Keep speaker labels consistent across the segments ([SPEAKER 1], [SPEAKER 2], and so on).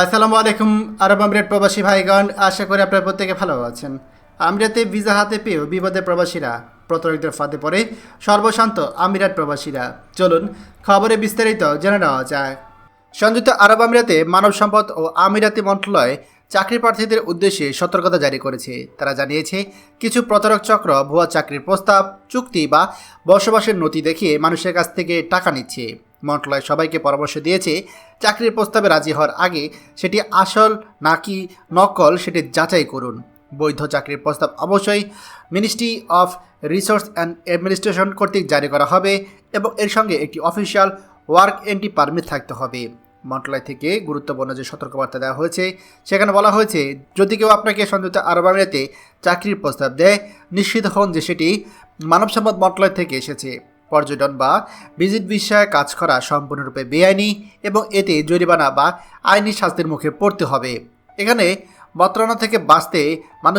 [SPEAKER 1] আসসালামু আলাইকুম, আরব আমিরাত প্রবাসী ভাইগণ, আশা করি আপনারা প্রত্যেকে ভালো আছেন। আমিরাতে ভিসা হাতে পেয়েও বিপদে প্রবাসীরা প্রতারকদের ফাঁদে পড়ে, সর্বশান্ত আমিরাত প্রবাসীরা। চলুন, খবরে বিস্তারিত জেনে নেওয়া যায় সংযুক্ত আরব আমিরাতে মানব সম্পদ ও আমিরাতি মন্ত্রণালয় চাকরি প্রার্থীদের উদ্দেশ্যে সতর্কতা জারি করেছে। তারা জানিয়েছে, কিছু প্রতারক চক্র ভুয়া চাকরির প্রস্তাব, চুক্তি বা বসবাসের নথি দেখিয়ে মানুষের কাছ থেকে টাকা নিচ্ছে। মন্ত্রণালয় সবাইকে পরামর্শ দিয়েছে, চাকরির প্রস্তাবে রাজি হওয়ার আগে সেটি আসল নাকি নকল সেটি যাচাই করুন। বৈধ চাকরির প্রস্তাব অবশ্যই ministry of resource and administration কর্তৃক জারি করা হবে এবং এর সঙ্গে একটি অফিসিয়াল ওয়ার্ক এন্ট্রি পারমিট থাকতে হবে। মন্ত্রণালয় থেকে গুরুত্বপূর্ণ যে সতর্কবার্তা দেওয়া হয়েছে, সেখানে বলা হয়েছে, যদি কেউ আপনাকে সংযুক্ত আরব আমিরাতে চাকরির প্রস্তাব দেয়, নিশ্চিত হন যে সেটি মানব সম্পদ মন্ত্রণালয় থেকে এসেছে। পর্যটন বা ভিজিট বিষয়ে কাজ করা সম্পূর্ণরূপে বেআইনি এবং এতে জরিমানা বা আইনি শাস্তির মুখে পড়তে হবে। এখানে বত্রানা থেকে বাঁচতে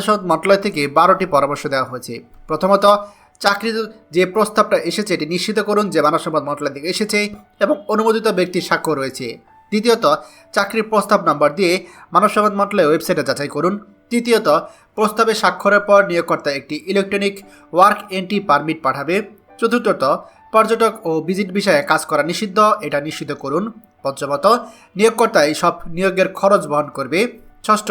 [SPEAKER 1] সম্পদ মন্ত্রণালয় থেকে বারোটি পরামর্শ দেওয়া হয়েছে। প্রথমত, চাকরির যে প্রস্তাবটা এসেছে এটি নিশ্চিত করুন যে মানব সম্পদ মন্ত্রণালয় থেকে এসেছে এবং অনুমোদিত ব্যক্তির স্বাক্ষর রয়েছে। দ্বিতীয়ত, চাকরির প্রস্তাব নাম্বার দিয়ে মানব সম্পদ মন্ত্রণালয়ের ওয়েবসাইটে যাচাই করুন। তৃতীয়ত, প্রস্তাবে স্বাক্ষরের পর নিয়োগকর্তা একটি ইলেকট্রনিক ওয়ার্ক এন্ট্রি পারমিট পাঠাবে। চতুর্থত, পর্যটক ও ভিজিট বিষয়ে কাজ করা নিষিদ্ধ, এটা নিশ্চিত করুন। পঞ্চমত, নিয়োগকর্তা সব নিয়োগের খরচ বহন করবে। ষষ্ঠ,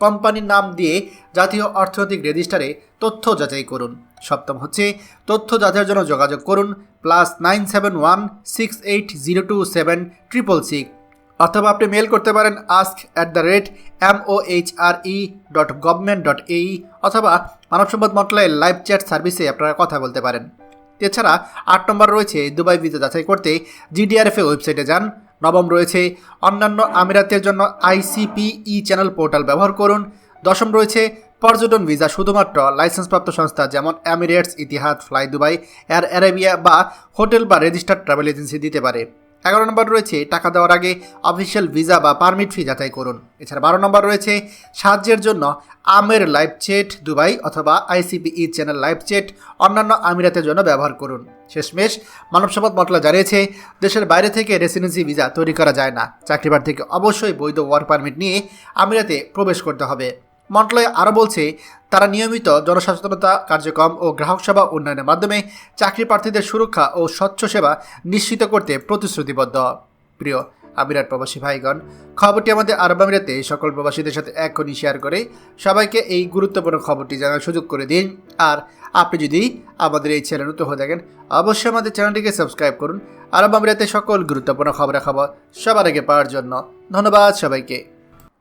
[SPEAKER 1] কোম্পানির নাম দিয়ে জাতীয় অর্থনৈতিক রেজিস্টারে তথ্য যাচাই করুন। সপ্তম হচ্ছে, তথ্য যাচাইয়ের জন্য যোগাযোগ করুন plus nine seven one six eight zero two seven triple six অথবা আপনি মেল করতে পারেন ask at the rate M O H R E dot government dot AE অথবা মানব সম্পদ মন্ত্রণালয়ের লাইভ চ্যাট সার্ভিসে আপনারা কথা বলতে পারেন। এছাড়া আট নম্বর রয়েছে দুবাই ভিসা যাচাই করতে জিডিআরএফের ওয়েবসাইটে যান। নবম রয়েছে অন্যান্য আমিরাতের জন্য আইসিপিই চ্যানেল পোর্টাল ব্যবহার করুন। দশম রয়েছে পর্যটন ভিসা, শুধুমাত্র লাইসেন্সপ্রাপ্ত সংস্থা যেমন Emirates Etihad, fly Dubai, air Arabia বা হোটেল বা রেজিস্টার্ড ট্রাভেল এজেন্সি দিতে পারে। এগারো নম্বর রয়েছে, টাকা দেওয়ার আগে অফিসিয়াল ভিসা বা পারমিট ফি যাচাই করুন। এছাড়া বারো নম্বর রয়েছে, সাহায্যের জন্য আমের লাইভ চেট দুবাই অথবা আইসিপিই চ্যানেল লাইভ চেট অন্যান্য আমিরাতের জন্য ব্যবহার করুন। শেষমেশ মানব সম্পদ মন্ত্রণালয় জানিয়েছে, দেশের বাইরে থেকে রেসিডেন্সি ভিসা তৈরি করা যায় না। চাকরিবার থেকে অবশ্যই বৈধ ওয়ার্ক পারমিট নিয়ে আমিরাতে প্রবেশ করতে হবে। মন্ত্রণালয় আরও বলছে, তারা নিয়মিত জনসচেতনতা কার্যক্রম ও গ্রাহক সেবা উন্নয়নের মাধ্যমে চাকরি প্রার্থীদের সুরক্ষা ও স্বচ্ছ সেবা নিশ্চিত করতে প্রতিশ্রুতিবদ্ধ। প্রিয় আমিরাত প্রবাসী ভাইগণ, খবরটি আমাদের আরব আমিরাতে সকল প্রবাসীদের সাথে এখনই শেয়ার করে সবাইকে এই গুরুত্বপূর্ণ খবরটি জানার সুযোগ করে দিন। আর আপনি যদি আমাদের এই চ্যানেল নতুন হয়ে থাকেন, অবশ্যই আমাদের চ্যানেলটিকে সাবস্ক্রাইব করুন। আরব আমিরাতে সকল গুরুত্বপূর্ণ খবরের খবর সবার আগে পাওয়ার জন্য ধন্যবাদ সবাইকে।